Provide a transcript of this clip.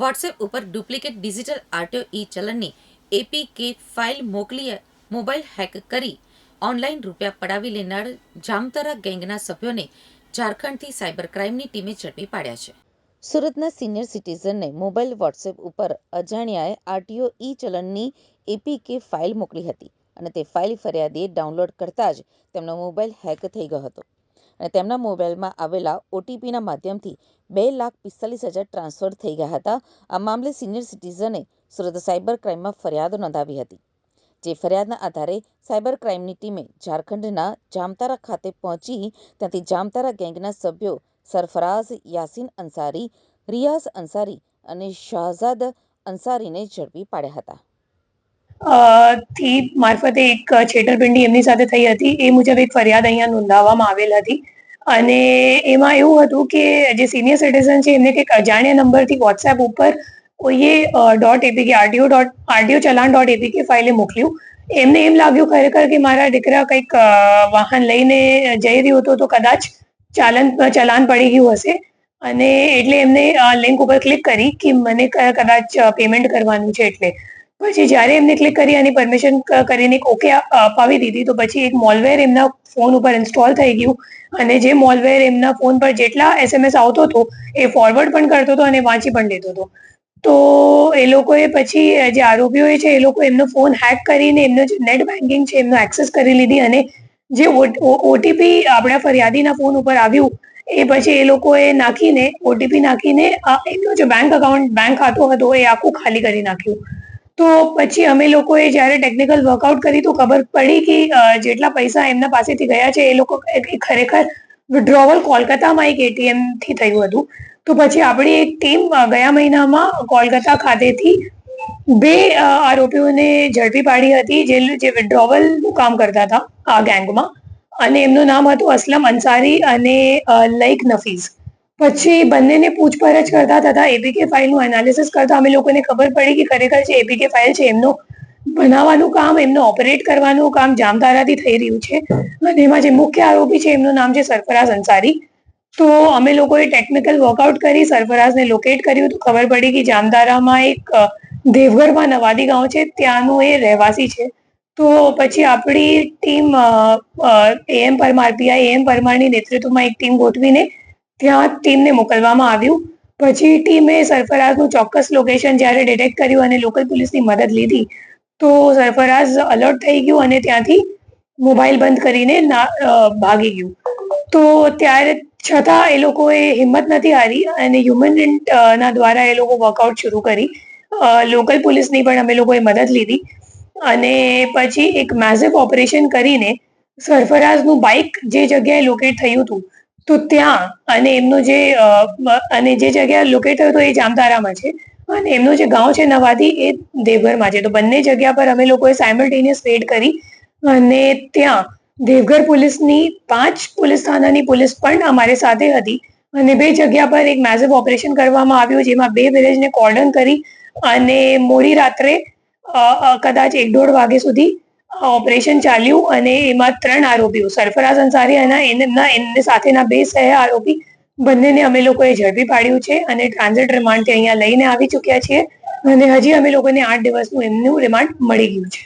WhatsApp ઉપર duplicate digital RTO ઈ ચલણની APK file મોકલી મોબાઈલ હેક કરી ઓનલાઈન રૂપિયા પડાવી લેનાર જામતરા ગેંગના સભ્યોને ઝારખંડથી સાયબર ક્રાઇમની ટીમે ઝડપી પાડ્યા છે. સુરતના સિનિયર સિટીઝનને મોબાઈલ વોટ્સએપ ઉપર અજાણ્યાએ આરટીઓ ઈ ચલણની એપીકે ફાઇલ મોકલી હતી અને તે ફાઇલ ફરિયાદીએ ડાઉનલોડ કરતાં જ તેમનો મોબાઈલ હેક થઈ ગયો હતો. અને તેમના મોબાઈલમાં આવેલા ઓટીપીના માધ્યમથી બે લાખ પિસ્તાલીસ હજાર ટ્રાન્સફર થઈ ગયા હતા. આ મામલે સિનિયર સિટીઝને સુરત સાયબર ક્રાઇમમાં ફરિયાદ નોંધાવી હતી, જે ફરિયાદના આધારે સાયબર ક્રાઇમની ટીમે ઝારખંડના જામતારા ખાતે પહોંચી ત્યાંથી જામતારા ગેંગના સભ્યો સરફરાઝ યાસીન અંસારી, રિયાઝ અંસારી અને શાહઝાદ અંસારીને ઝડપી પાડ્યા હતા. થી મારફતે એક છેતરપિંડી એમની સાથે થઈ હતી. એ મુજબ એક ફરિયાદ અહીંયા નોંધાવવામાં આવેલ હતી. અને એમાં એવું હતું કે જે સિનિયર સિટીઝન છે, એમને કંઈક અજાણ્યા નંબરથી વોટ્સએપ ઉપર કોઈએ dot APK RTO dot RTO challan dot APK ફાઇલે મોકલ્યું. એમને એમ લાગ્યું ખરેખર કે મારા દીકરા કંઈક વાહન લઈને જઈ રહ્યો હતો તો કદાચ ચાલન, ચલાન પડી ગયું હશે. અને એટલે એમને લિંક ઉપર ક્લિક કરી કે મને કદાચ પેમેન્ટ કરવાનું છે એટલે. પછી જ્યારે એમને ક્લિક કરી અને પરમિશન કરીને એક ઓકે અપાવી દીધી, તો પછી એક મોલવેર એમના ફોન ઉપર ઇન્સ્ટોલ થઈ ગયું. અને જે મોલવેર એમના ફોન પર જેટલા એસએમએસ આવતો હતો, એ ફોરવર્ડ પણ કરતો હતો અને વાંચી પણ લેતો હતો. તો એ લોકોએ પછી જે આરોપીઓએ છે, એ લોકો એમનો ફોન હેક કરીને એમનો જે નેટ બેન્કિંગ છે, એમનો એક્સેસ કરી લીધી અને જે ઓટીપી આપણા ફરિયાદીના ફોન ઉપર આવ્યું, એ પછી એ લોકોએ નાખીને ઓટીપી નાખીને એમનો જે બેંક અકાઉન્ટ બેંક ખાતું હતો, એ આખું ખાલી કરી નાખ્યું. તો પછી અમે લોકોએ જ્યારે ટેકનિકલ વર્કઆઉટ કરી તો ખબર પડી કે જેટલા પૈસા એમના પાસેથી ગયા છે, એ લોકો ખરેખર વિડ્રોવલ કોલકાતામાં એક એટીએમથી થયું હતું. તો પછી આપણી એક ટીમ ગયા મહિનામાં કોલકાતા ખાતેથી બે આરોપીઓને ઝડપી પાડી હતી, જે જે વિડ્રોવલનું કામ કરતા હતા આ ગેંગમાં અને એમનું નામ હતું અસલમ અંસારી અને લઈક નફીઝ પછી બંનેને પૂછપરછ કરતા તથા એપીકે ફાઇલનું એનાલિસિસ કરતા અમે લોકોને ખબર પડી કે ખરેખર જે એપીકે ફાઇલ છે એમનો બનાવવાનું કામ, એમનું ઓપરેટ કરવાનું કામ જામતારાથી થઈ રહ્યું છે. અને એમાં જે મુખ્ય આરોપી છે એમનું નામ છે સરફરાઝ અંસારી. તો અમે લોકોએ ટેકનિકલ વર્કઆઉટ કરી, સરફરાઝને લોકેટ કર્યું. તો ખબર પડી કે જામતારામાં એક દેવગઢમાં નવાદી ગાંવ છે, ત્યાંનો એ રહેવાસી છે. તો પછી આપણી team AM Parmar PI M પરમારની નેતૃત્વમાં એક ટીમ ગોઠવીને ત્યાં ટીમને મોકલવામાં આવ્યું. પછી ટીમે સરફરાઝનું ચોક્કસ લોકેશન જ્યારે ડિટેક્ટ કર્યું અને લોકલ પોલીસની મદદ લીધી, તો સરફરાઝ અલર્ટ થઈ ગયું અને ત્યાંથી મોબાઈલ બંધ કરીને ભાગી ગયું. તો ત્યારે છતાં એ લોકોએ હિંમત નથી હારી અને હ્યુમન ના દ્વારા એ લોકો વર્કઆઉટ શરૂ કરી. લોકલ પોલીસની પણ અમે લોકોએ મદદ લીધી. અને પછી એક મેઝિવ ઓપરેશન કરીને સરફરાઝનું બાઇક જે જગ્યાએ લોકેટ થયું હતું તો ત્યાં અને એમનો જે અને જે જગ્યા લોકેટ થયો હતો એ જામતારામાં છે. અને એમનું જે ગાંવ છે નવાદી એ દેવઘરમાં છે. તો બંને જગ્યા પર અમે લોકોએ સાયમલ્ટેનિયસ રેડ કરી અને ત્યાં દેવઘર પોલીસની પાંચ પોલીસ થાનાની પોલીસ પણ અમારી સાથે હતી. અને બે જગ્યા પર એક મેસિવ ઓપરેશન કરવામાં આવ્યું જેમાં બે વિલેજને કોર્ડન કરી અને મોડી રાત્રે કદાચ એક દોઢ વાગે સુધી ઓપરેશન ચાલ્યું અને એમાં ત્રણ આરોપીઓ, સરફરાઝ અંસારી અને એમના, એમની સાથેના બે સહ આરોપી બંનેને અમે લોકોએ ઝડપી પાડ્યું છે અને ટ્રાન્ઝિટ રિમાન્ડથી અહીંયા લઈને આવી ચૂક્યા છીએ અને હજી અમે લોકોને આઠ દિવસનું એમનું રિમાન્ડ મળી ગયું છે.